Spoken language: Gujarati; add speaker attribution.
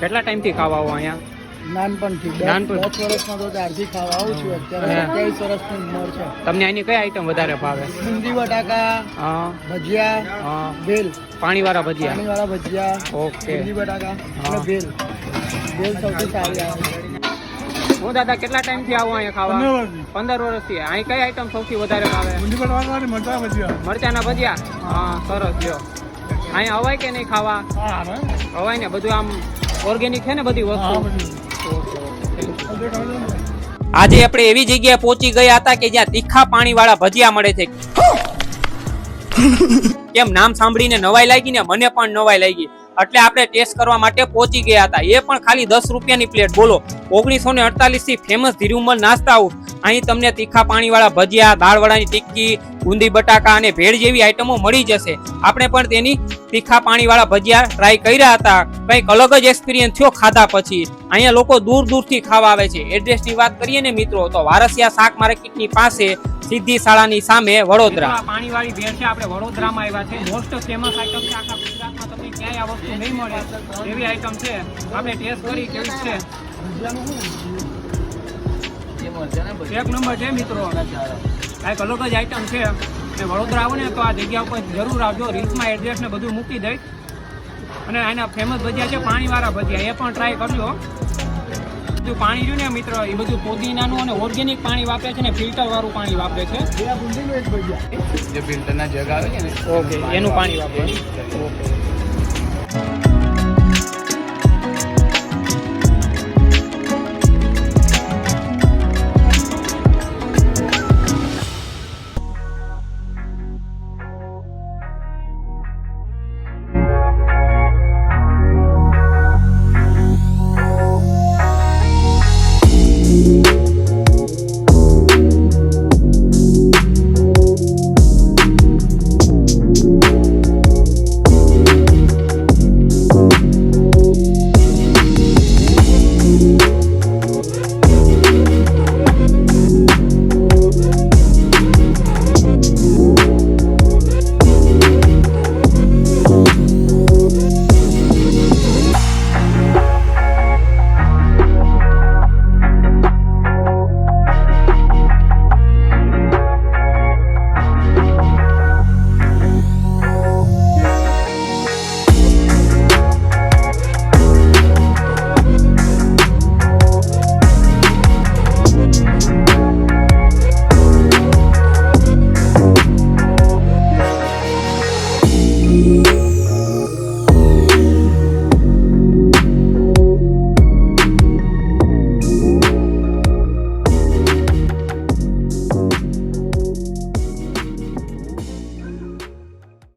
Speaker 1: કેટલા ટાઈમથી ખાવા આવો અહીંયા?
Speaker 2: નાનપણથી. દસ
Speaker 1: નાનપણ.
Speaker 2: વર્ષમાં તો ત્યારથી ખાવા આવું છું. અત્યારે
Speaker 1: હા.
Speaker 2: વર્ષની ઉંમર છે.
Speaker 1: તમને અહીંની કઈ આઈટમ વધારે ભાવે?
Speaker 2: બુંદી બટાકા ભજીયા ભેલ
Speaker 1: પાણીવાળા ભજીયા?
Speaker 2: પાણીવાળા ભજીયા
Speaker 1: ઓકે.
Speaker 2: બુંદી બટાકા અને ભેલ ભેલ સૌથી સારી આવે
Speaker 1: હું દાદા કેટલા ટાઈમથી આવું અહીંયા ખાવા? પંદર વર્ષથી. અહીં કઈ આઈટમ સૌથી વધારે ભાવે?
Speaker 2: મરચા ભજીયા.
Speaker 1: મરચાના ભજીયા? હા સરસ લ્યો અહીંયા હવાય કે નહીં ખાવા? હવાય ને બધું આમ ઓર્ગેનિક છે ને બધી વસ્તુ? આજે આપણે એવી જગ્યાએ પહોંચી ગયા હતા કે જ્યાં તીખા પાણી વાળા ભજીયા મળે છે. કેમ નામ સાંભળીને નવાઈ લાગી ને મને પણ નવાઈ લાગી. એટલે આપણે ટેસ્ટ કરવા માટે પહોંચી ગયા હતા. એ પણ ખાલી દસ રૂપિયાની પ્લેટ. બોલો ઓગણીસો ને અડતાલીસથી ફેમસ ધીરુમલ નાસ્તા હાઉસ અહીં તમને તીખા પાણીવાળા ભજીયા, દાળવડાની ટિક્કી બુંદી બટાકા અને ભેળ જેવી આઈટમો મળી જશે. આપણે પણ તેની તીખા પાણીવાળા ભજીયા ટ્રાય કર્યા હતા. કંઈક અલગ જ એક્સપિરિયન્સ થયો ખાધા પછી. અહીંયા લોકો દૂર દૂરથી ખાવા આવે છે. એડ્રેસની વાત કરીએ ને મિત્રો, તો વારસિયા શાક માર્કેટની પાસે સિદ્ધિ શાળાની સામે વડોદરા. પાણીવાળી ભેળ છે. આપણે વડોદરામાં આવ્યા છે. મોસ્ટ ફેમસ આઈટમ છે આખા ગુજરાતમાં. તમને ક્યાંય આ વસ્તુ નહીં મળે. એવી આઈટમ છે. આપણે ટેસ્ટ કરી, કેવી છે? એક નંબર છે મિત્રો. કાંઈક અલગ જ આઈટમ છે. ને વડોદરા આવો ને તો આ જગ્યા ઉપર જરૂર આવજો. રીલ્સમાં એડ્રેસ ને બધું મૂકી દઈશ. અને આના ફેમસ ભજીયા છે પાણીવાળા ભજીયા. એ પણ ટ્રાય કરજો. બધું પાણી રહ્યું ને મિત્ર એ બધું પોદીનાનું અને ઓર્ગેનિક પાણી વાપરે છે ને ફિલ્ટર વાળું પાણી વાપરે છે.
Speaker 3: જે ફિલ્ટરના જગ આવે છે ને
Speaker 1: ઓકે એનું પાણી વાપરે. ઓકે